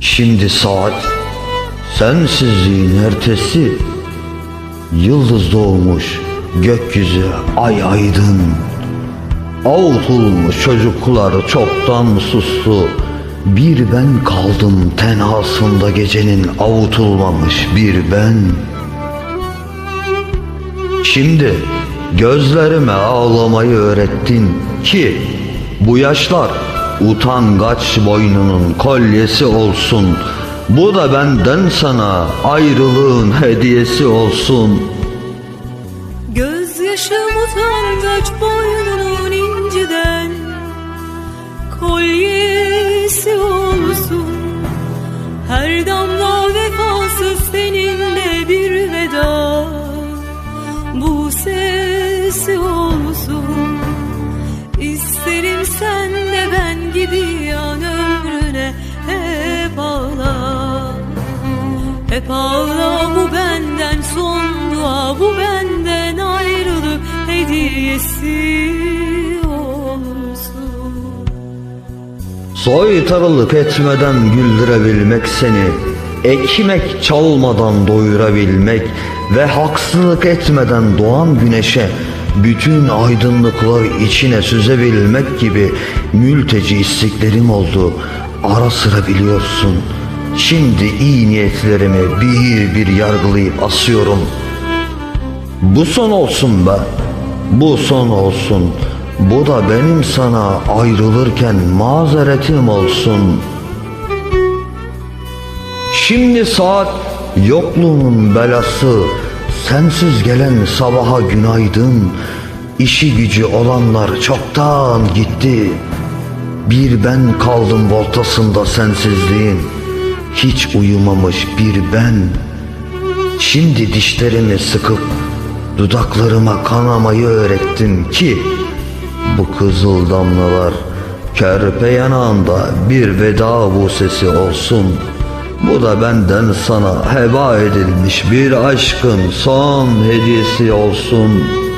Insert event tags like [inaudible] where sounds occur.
Şimdi saat sensizliğin ertesi. Yıldız doğmuş gökyüzü ay aydın. Avutulmuş çocuklar çoktan sustu. Bir ben kaldım tenhasında gecenin avutulmamış bir ben. Şimdi gözlerime ağlamayı öğrettin ki bu yaşlar utangaç boynunun kolyesi olsun. Bu da benden sana ayrılığın [laughs] hediyesi olsun. Gözyaşım utangaç boynunun hep ağla bu benden son dua bu benden ayrılık hediyesi olsun. Soytarılık etmeden güldürebilmek seni Ekmek çalmadan doyurabilmek Ve haksızlık etmeden doğan güneşe Bütün aydınlıklar içine süzebilmek gibi Mülteci isteklerim oldu Ara sıra biliyorsun Şimdi iyi niyetlerimi bir bir yargılayıp asıyorum. Bu son olsun be. Bu son olsun. Bu da benim sana ayrılırken mazeretim olsun. Şimdi saat yokluğunun belası Sensiz gelen sabaha günaydın. İşi gücü olanlar çoktan gitti. Bir ben kaldım ortasında sensizliğin Hiç uyumamış bir ben Şimdi dişlerimi sıkıp dudaklarıma kanamayı öğrettin ki bu kızıl damlalar kerpe yanağında bir veda bu sesi olsun. Bu da benden sana heba edilmiş bir aşkın son hediyesi olsun.''